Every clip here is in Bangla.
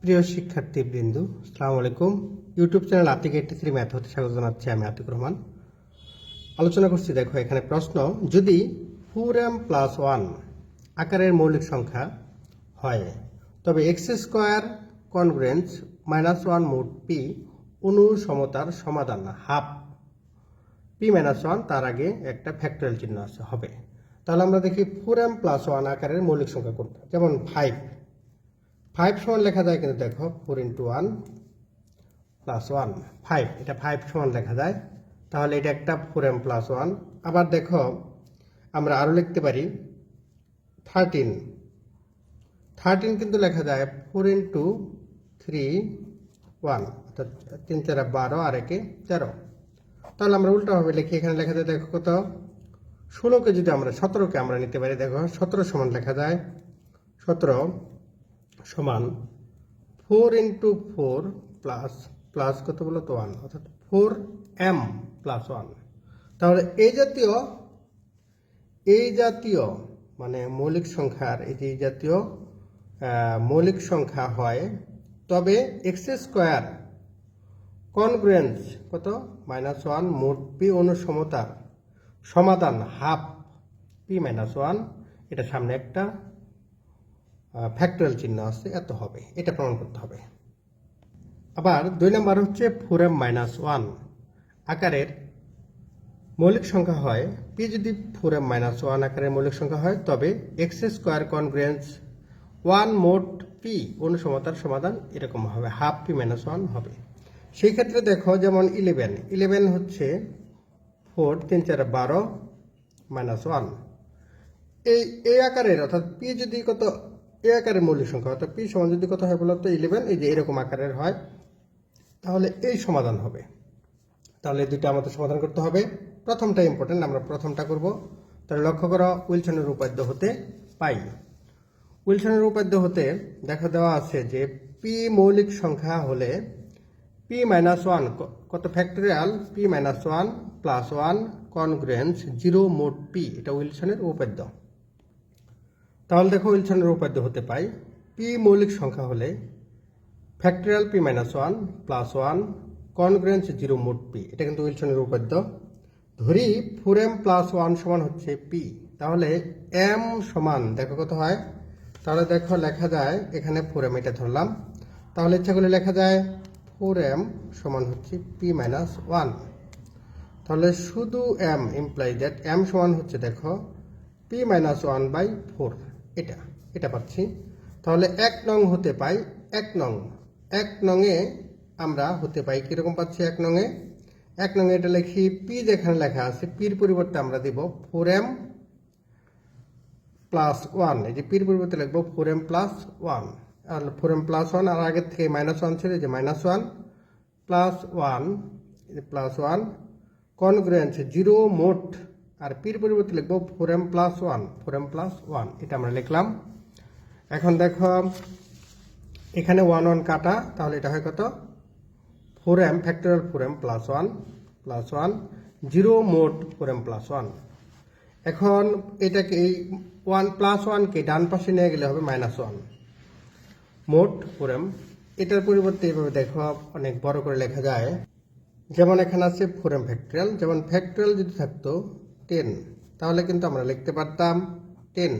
প্রিয় শিক্ষার্থী বৃন্দু সালাম আলাইকুম। YouTube channel Atik eighty three math হতে স্বাগত জানাচ্ছি আমি আতিক রহমান। আলোচনা করছি, দেখো, এখানে প্রশ্ন, যদি ফোর এম প্লাস ওয়ান আকারের মৌলিক সংখ্যা হয়, তবে x square congruence minus one mod p অনুসমতার সমাধান হাফ পি মাইনাস ওয়ান তার আগে একটা ফ্যাক্টরিয়াল চিহ্ন আছে, হবে। তাহলে আমরা দেখি ফোর এম প্লাস ওয়ান আকারের মৌলিক সংখ্যা কোনটা? যেমন ফাইভ ফাইভ সমান লেখা যায় কিন্তু দেখো four into one plus one five এটা ফাইভ সমান লেখা যায়। তাহলে এটা একটা ফোর এম প্লাস ওয়ান আবার দেখো, আমরা আরও লিখতে পারি থার্টিন থার্টিন কিন্তু লেখা যায় ফোর ইন্টু থ্রি ওয়ান অর্থাৎ তিন চারা বারো, আর একে তেরো। তাহলে আমরা উল্টোভাবে লিখি, এখানে লেখা যায় দেখো কত? ষোলোকে যদি আমরা, সতেরোকে আমরা নিতে পারি, দেখো, সতেরো সমান লেখা যায়, সতেরো। সমান four into four plus plus কত বলো তো ওয়ান? অর্থাৎ ফোর এম প্লাস ওয়ান। তাহলে এই জাতীয় এই জাতীয় মানে মৌলিক সংখ্যার, এই যে এই জাতীয় মৌলিক সংখ্যা হয়, তবে এক্স স্কোয়ার কনগ্রেন্স কত? মাইনাস ওয়ান মোট পি অনুসমতার সমাধান, হাফ পি মাইনাস ওয়ান। এটা সামনে একটা ফ্যাক্টরিয়াল চিহ্ন আছে, এত হবে, এটা প্রমাণ করতে হবে। আবার দুই নম্বর হচ্ছে ফোর এম মাইনাস ওয়ান আকারের মৌলিক সংখ্যা হয় পি যদি ফোর এম মাইনাস ওয়ান আকারের মৌলিক সংখ্যা হয়, তবে x square congruence one mod p অনুসমতার সমাধান এরকম হবে হাফ পি মাইনাস ওয়ান হবে। সেই ক্ষেত্রে দেখো যেমন ইলেভেন ইলেভেন হচ্ছে ফোর তিন, চার, বারো মাইনাস ওয়ান এই এই আকারের, অর্থাৎ পি যদি কত এই আকারের মৌলিক সংখ্যা, অর্থাৎ পি সমান যদি কত হয় বলতো ইলেভেন এই যে এরকম আকারের হয়, তাহলে এই সমাধান হবে। তাহলে দুইটা আমাদের সমাধান করতে হবে। প্রথমটা ইম্পর্টেন্ট আমরা প্রথমটা করব। তাহলে লক্ষ্য করো, উইলসনের উপাদ্য হতে পাই। উইলসনের উপাদ্য হতে দেখা দেওয়া আছে যে পি মৌলিক সংখ্যা হলে পি মাইনাস ওয়ান কত factorial p minus one plus one congruence zero mod p এটা উইলসনের উপাদ্য তাহলে দেখো উইলসনের উপাদ্য হতে পাই পি মৌলিক সংখ্যা হলে factorial p minus one plus one, congruence zero mod p. এটা কিন্তু উইলসনের উপাদ্য। ধরি ফোর এম প্লাস ওয়ান সমান হচ্ছে পি। তাহলে এম সমান, দেখো কত হয়? তাহলে দেখো লেখা যায়, এখানে ফোর এম এটা ধরলাম। তাহলে ইচ্ছা করলে লেখা যায় ফোর এম সমান হচ্ছে পি মাইনাস ওয়ান। তাহলে শুধু এম ইমপ্লাই দ্যাট এম সমান হচ্ছে দেখো p minus one by four. এটা এটা পাচ্ছি। তাহলে এক নং হতে পাই এক নং। এক নংয়ে আমরা হতে পাই কীরকম পাচ্ছি এক নংয়ে এক নংয়ে এটা লিখি পি যেখানে লেখা আছে পির পরিবর্তে আমরা দিব ফোর এম প্লাস ওয়ান এই যে পির পরিবর্তে লিখব ফোর এম প্লাস ওয়ান আর ফোর এম প্লাস ওয়ান আর আগের থেকে মাইনাস ওয়ান ছিল যে minus one plus one plus one congruence zero mod আর পির পরিবর্তে লিখব four m plus one four m plus one, এটা আমরা লিখলাম। এখন দেখো, এখানে ওয়ান ওয়ান কাটা, তাহলে এটা হয় কত? Four m factorial four m plus one plus one, zero mod four m plus one. এখন এটাকে এই ওয়ান প্লাস ওয়ানকে ডান পাশে নিয়ে গেলে হবে minus one. Mod four m এটার পরিবর্তে এইভাবে দেখো, অনেক বড় করে লেখা যায়। যেমন এখানে আছে ফোর এম ফ্যাক্টরিয়াল, যেমন ফ্যাক্টরিয়াল যদি থাকতো টেন তাহলে কিন্তু আমরা লিখতে পারতাম টেন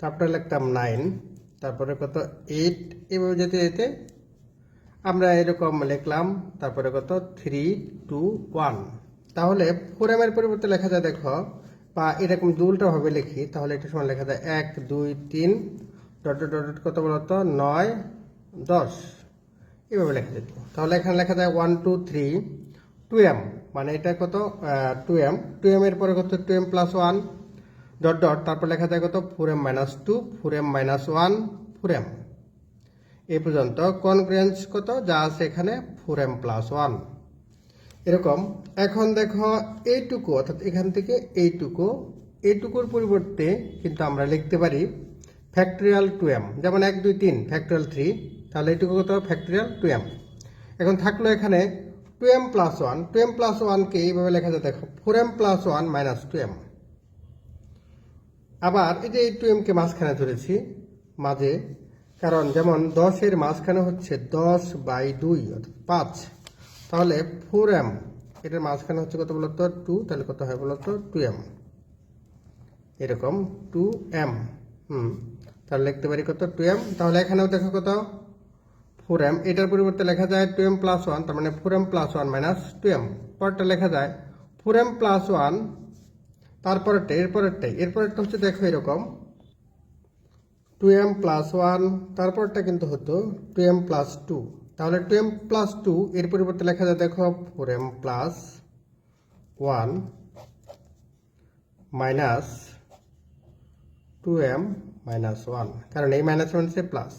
তারপরে লিখতাম নাইন তারপরে কত? এইট এভাবে যেতে যেতে আমরা এরকম লিখলাম। তারপরে কত? থ্রি টু ওয়ান তাহলে ফোর এম এর পরিবর্তে লেখা যায়, দেখো, বা এরকম দুলটাভাবে লিখি, তাহলে এটা সময় লেখা যায় এক, দুই, তিন। ডট ডট ডট কত বলতো নয়, দশ। এভাবে লেখা যেত। তাহলে এখানে লেখা যায় one two three two m মানে এটা কত টু এম টু এম এর পরে কত two m plus one dot dot তারপর লেখা যায় কত four m minus two four m minus one four m এই পর্যন্ত কনগ্রেন্স কত, যা আছে এখানে ফোর এম প্লাস ওয়ান এরকম। এখন দেখো, এইটুকু, অর্থাৎ এখান থেকে এইটুকু। এইটুকুর পরিবর্তে কিন্তু আমরা লিখতে পারি ফ্যাক্টরিয়াল টু এম যেমন এক, দুই, তিন ফ্যাক্টরিয়াল থ্রি তাহলে এইটুকু কত ফ্যাক্টরিয়াল টু এম এখন থাকল এখানে two m plus one two m plus ওয়ানকে এইভাবে লেখা যায়, দেখো four m plus one minus two m আবার এই যে এই টু এমকে মাঝখানে ধরেছি, মাঝে, কারণ যেমন দশের মাঝখানে হচ্ছে দশ বাই দুই, অর্থাৎ পাঁচ, তাহলে ফোর এম এটার মাঝখানে হচ্ছে কত বলতো? টু তাহলে কত হয় বলতো? টু এম এরকম টু এম হুম, তাহলে লিখতে পারি কত? টু এম তাহলে এখানেও দেখো কত? ফোর এম এটার পরিবর্তে লেখা যায় টু এম প্লাস ওয়ান তার মানে four m plus one minus two m পরটা লেখা যায় ফোর এম প্লাস ওয়ান তারপরেরটা, এরপরেরটাই। এরপরেরটা হচ্ছে দেখো এরকম। টু এম প্লাস ওয়ান তারপরটা কিন্তু হতো টু এম প্লাস টু তাহলে টু এম প্লাস টু এর পরিবর্তে লেখা যায় দেখো four m plus one minus two m minus one কারণ এই মাইনাস ওয়ান সে প্লাস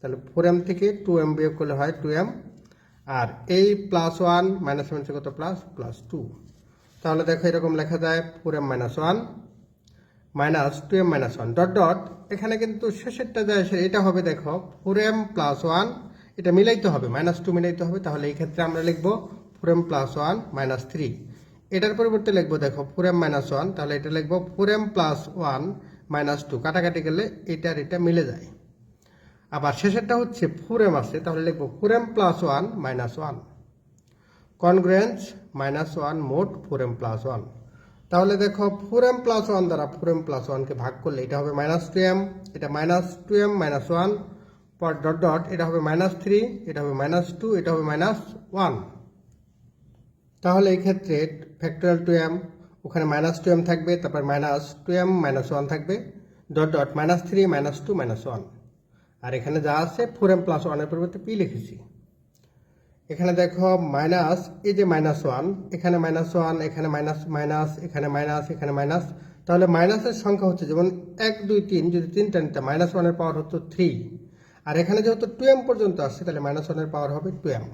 তাহলে ফোর এম থেকে টু এম বিয়োগ করলে হয় টু এম আর এই প্লাস ওয়ান মাইনাস ওয়ান কত? প্লাস প্লাস টু তাহলে দেখো এরকম লেখা যায় four m minus one minus two m minus one dot dot এখানে কিন্তু শেষেরটা যায় এটা হবে দেখো ফোর এম প্লাস ওয়ান এটা মিলাইতে হবে মাইনাস টু মিলাইতে হবে। তাহলে এই ক্ষেত্রে আমরা লিখব four m plus one minus three এটার পরিবর্তে লিখব দেখো ফোর এম মাইনাস ওয়ান তাহলে এটা লিখব four m plus one minus two কাটাকাটি গেলে এটা আর এটা মিলে যায়। আবার শেষেরটা হচ্ছে ফোর এম আছে, তাহলে লিখব four m plus one minus one congruence minus one mod four m plus one তাহলে দেখো ফোর এম প্লাস ওয়ান দ্বারা ফোর এম প্লাস ওয়ানকে ভাগ করলে এটা হবে মাইনাস টু এম এটা minus two m minus one পর ডট ডট এটা হবে মাইনাস থ্রি এটা হবে মাইনাস টু এটা হবে মাইনাস ওয়ান তাহলে এই ক্ষেত্রে ফ্যাক্টরিয়াল টু এম ওখানে মাইনাস টু এম থাকবে, তারপর minus two m minus one থাকবে dot dot minus three minus two minus one আর এখানে যা আছে ফোর এম প্লাস ওয়ানের পরিবর্তে পি লিখেছি। এখানে দেখো মাইনাস এই যে মাইনাস ওয়ান এখানে মাইনাস ওয়ান এখানে মাইনাস মাইনাস এখানে মাইনাস এখানে মাইনাস তাহলে মাইনাসের সংখ্যা হচ্ছে যেমন এক, দুই, তিন, যদি তিনটা নিতে মাইনাস ওয়ানের পাওয়ার হতো থ্রি আর এখানে যেহেতু টু এম পর্যন্ত আসছে, তাহলে মাইনাস ওয়ানের পাওয়ার হবে টু এম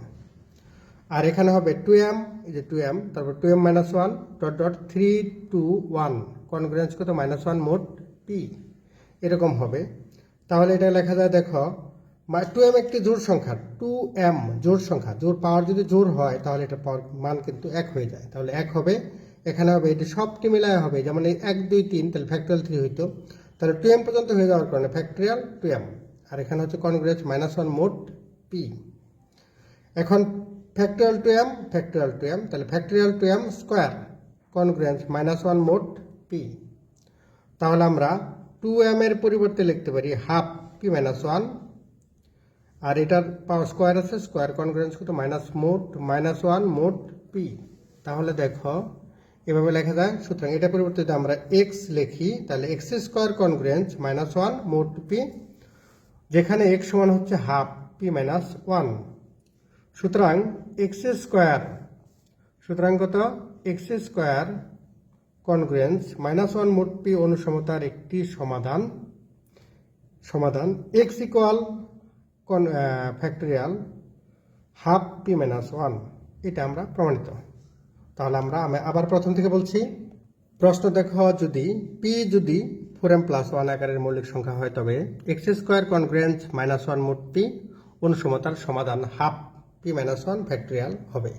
আর এখানে হবে টু এম এই যে টু এম তারপর two M minus one dot dot three two one congruence কত? মাইনাস ওয়ান মোট পি এরকম হবে। তাহলে এটা লেখা যায়, দেখো টু এম একটি জোড় সংখ্যা টু এম জোড় সংখ্যা, জোড় পাওয়ার যদি জোড় হয়, তাহলে এটা পাওয়ার মান কিন্তু এক হয়ে যায়। তাহলে এক হবে, এখানে হবে, এটি সবটি মিলায় হবে, যেমন এই এক, দুই, তিন, তাহলে ফ্যাক্টরিয়াল থ্রি হইতো। তাহলে টু এম পর্যন্ত হয়ে যাওয়ার কারণে ফ্যাক্টরিয়াল টু এম আর এখানে হচ্ছে congruence minus one mod P এখন factorial two M factorial two M তাহলে factorial two M square congruence minus one mod P তাহলে আমরা টু এম এর পরিবর্তে লিখতে পারি হাফ পি মাইনাস ওয়ান আর এটার পাওয়ার স্কোয়ার আছে স্কোয়ার কনগ্রেন্স কত? Minus mod minus one mod P তাহলে দেখো, এভাবে লেখা যায়। সুতরাং এটা পরিবর্তে যদি আমরা এক্স লিখি, তাহলে x square congruence minus one mod p যেখানে এক্স সমান হচ্ছে হাফ পি মাইনাস ওয়ান সুতরাং এক্স স্কোয়ার সুতরাং কত? X square congruence minus one mod p অনুসমতার একটি সমাধান সমাধান এক্স ইকুয়াল কন factorial half p minus one এটা আমরা প্রমাণিত। তাহলে আমরা, আমি আবার প্রথম থেকে বলছি, প্রশ্ন দেখো, যদি পি যদি ফোর এম প্লাস ওয়ান আকারের মৌলিক সংখ্যা হয়, তবে x square congruence minus one mod p অনুসমতার সমাধান half p minus one factorial হবে।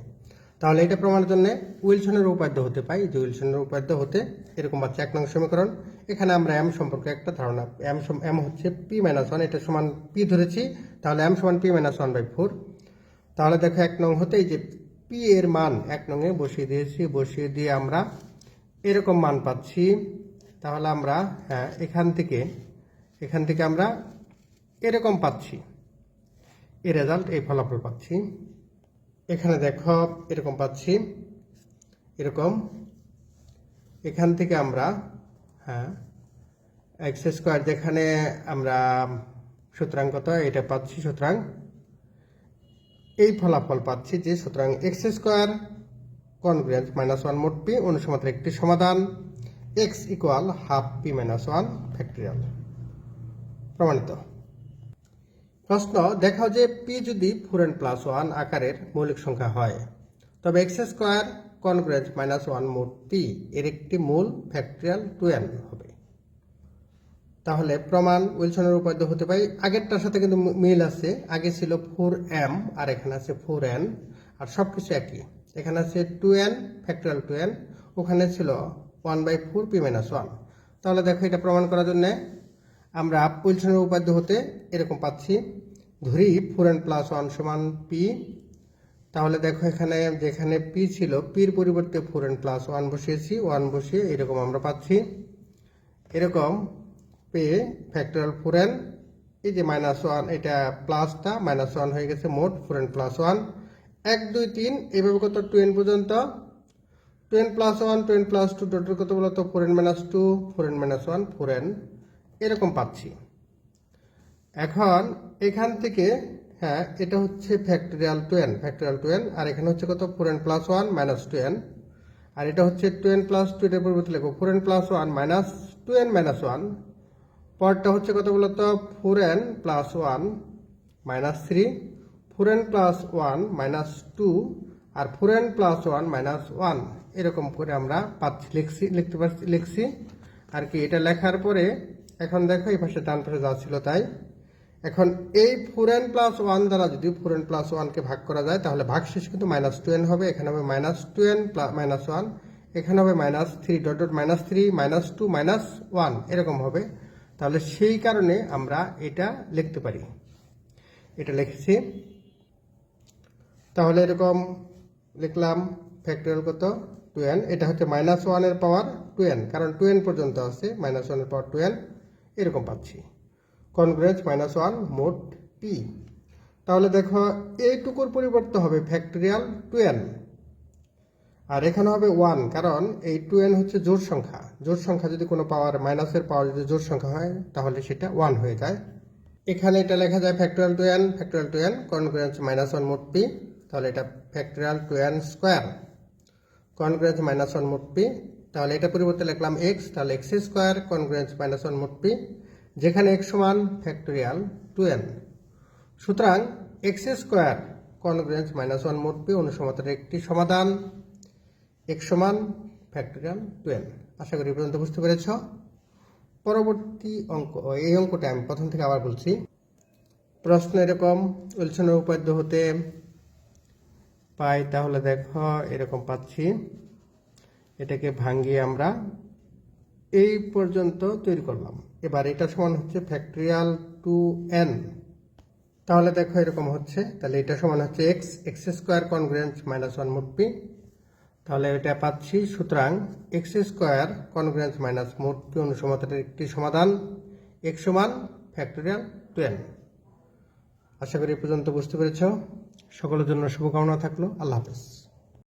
তাহলে এটা প্রমাণের জন্য উইলসনের উপাদ্য হতে পাই। যে উইলসনের উপাদ্য হতে এরকম পাচ্ছি এক নং সমীকরণ। এখানে আমরা এম সম্পর্কে একটা ধারণা এম এম হচ্ছে পি মাইনাস ওয়ান এটা সমান পি ধরেছি। তাহলে এম সমান p minus one by four তাহলে দেখো এক নং হতেই যে পি এর মান এক নংয়ে বসিয়ে দিয়েছি, বসিয়ে দিয়ে আমরা এরকম মান পাচ্ছি। তাহলে আমরা হ্যাঁ এখান থেকে এখান থেকে আমরা এরকম পাচ্ছি। এ রেজাল্ট এই ফলাফল পাচ্ছি। এখানে দেখো, এরকম পাচ্ছি। এরকম। এখান থেকে আমরা হ্যাঁ এক্স স্কোয়ার যেখানে আমরা সুতরাং কত, এটা পাচ্ছি সুতরাং। এই ফলাফল পাচ্ছি যে সুতরাং x square congruence minus one mod p অনুসমাত্র একটি সমাধান। X equal half p minus one factorial. প্রমাণিত। প্রশ্ন, দেখাও যে পি যদি ফোর এন প্লাস ওয়ান আকারের মৌলিক সংখ্যা হয়, তবে x square congruence minus one mod p এর একটি মূল ফ্যাক্টরিয়াল টু এন হবে। তাহলে প্রমাণ উইলসনের উপাদ্য হতে পারে, আগেরটার সাথে কিন্তু মিল আছে, আগে ছিল ফোর এম আর এখানে আছে ফোর এন আর সব কিছু একই। এখানে আছে two n factorial two n ওখানে ছিল one by four p minus one তাহলে দেখো এটা প্রমাণ করার জন্য আমরা উইলসনের উপাদ্য হতে এরকম পাচ্ছি। ধরি ফোর এন প্লাস ওয়ান সমান পি তাহলে দেখো এখানে যেখানে পি ছিল পির পরিবর্তে ফোর এন প্লাস ওয়ান বসিয়েছি ওয়ান বসিয়ে এরকম আমরা পাচ্ছি। এরকম পে ফ্যাক্টরিয়াল ফোর এন এই যে মাইনাস ওয়ান এটা প্লাসটা মাইনাস ওয়ান হয়ে গেছে মোট ফোর এন প্লাস ওয়ান এক, দুই, তিন, এভাবে কত? টু এন পর্যন্ত। Two n plus one two n plus two total কত বলতো? Four n minus two four n minus one four n এরকম পাচ্ছি। এখন এখান থেকে হ্যাঁ এটা হচ্ছে factorial two n factorial two n আর এখানে হচ্ছে কত? Four n plus one minus two n আর এটা হচ্ছে টু এন প্লাস টু এটার পরিবর্তে লিখব four n plus one minus two n minus one পরটা হচ্ছে কত বলতো? Four n plus one minus three four n plus one minus two আর four n plus one minus one এরকম করে আমরা পাচ্ছি, লিখছি, লিখতে পারছি, লিখছি। আর কি, এটা লেখার পরে এখন দেখো, এই পাশে ডান পাশে যা ছিল তাই। এখন এই ফোর এন প্লাস ওয়ান দ্বারা যদি ফোর এন প্লাস ওয়ানকে ভাগ করা যায়, তাহলে ভাগ শেষ কিন্তু মাইনাস টু এন হবে, এখানে হবে minus two n minus one এখানে হবে minus three dot dot minus three minus two minus one এরকম হবে। তাহলে সেই কারণে আমরা এটা লিখতে পারি। এটা লিখেছি। তাহলে এরকম লিখলাম ফ্যাক্টরিয়াল কত? টু এন এটা হচ্ছে মাইনাস ওয়ানের পাওয়ার টু এন কারণ টু এন পর্যন্ত আছে মাইনাস ওয়ানের পাওয়ার টু এন এরকম পাচ্ছি। Congruence minus one mod p তাহলে দেখো, এইটুকুর পরিবর্তে হবে ফ্যাক্টরিয়াল এন আর এখানে হবে ওয়ান কারণ এই টু এন হচ্ছে জোর সংখ্যা। জোর সংখ্যা যদি কোনো পাওয়ার মাইনাসের পাওয়ার যদি জোর সংখ্যা হয়, তাহলে সেটা ওয়ান হয়ে যায়। এখানে এটা লেখা যায় factorial two n factorial two n congruence minus one mod p তাহলে এটা factorial two n square congruence minus one mod p তাহলে এটা পরিবর্তে লিখলাম এক্স তাহলে x square congruence minus one mod p যেখানে এক্স সমান ফ্যাক্টরিয়াল টু এন সুতরাং x square congruence minus one mod p অনুসমাতার একটি সমাধান এক্স সমান ফ্যাক্টরিয়াল টু এন আশা করি পর্যন্ত বুঝতে পেরেছ। পরবর্তী অঙ্ক, এই অঙ্কটা আমি প্রথম থেকে আবার বলছি। প্রশ্ন এরকম উইলসনের উপাদ্য হতে পাই, তাহলে দেখো, এরকম পাচ্ছি। এটাকে ভাঙ্গিয়ে আমরা এই পর্যন্ত তৈরি করলাম। এবার এটা সমান হচ্ছে ফ্যাক্টরিয়াল টু এন তাহলে দেখো এরকম হচ্ছে। তাহলে এটা সমান হচ্ছে x x square congruence minus one mod p তাহলে এটা পাচ্ছি, সুতরাং x square congruence minus mod p অনুসমতার একটি সমাধান। এক্স সমান ফ্যাক্টরিয়াল টু এন আশা করি এ পর্যন্ত বুঝতে পেরেছ। সকলের জন্য শুভকামনা থাকল। আল্লাহ হাফেজ।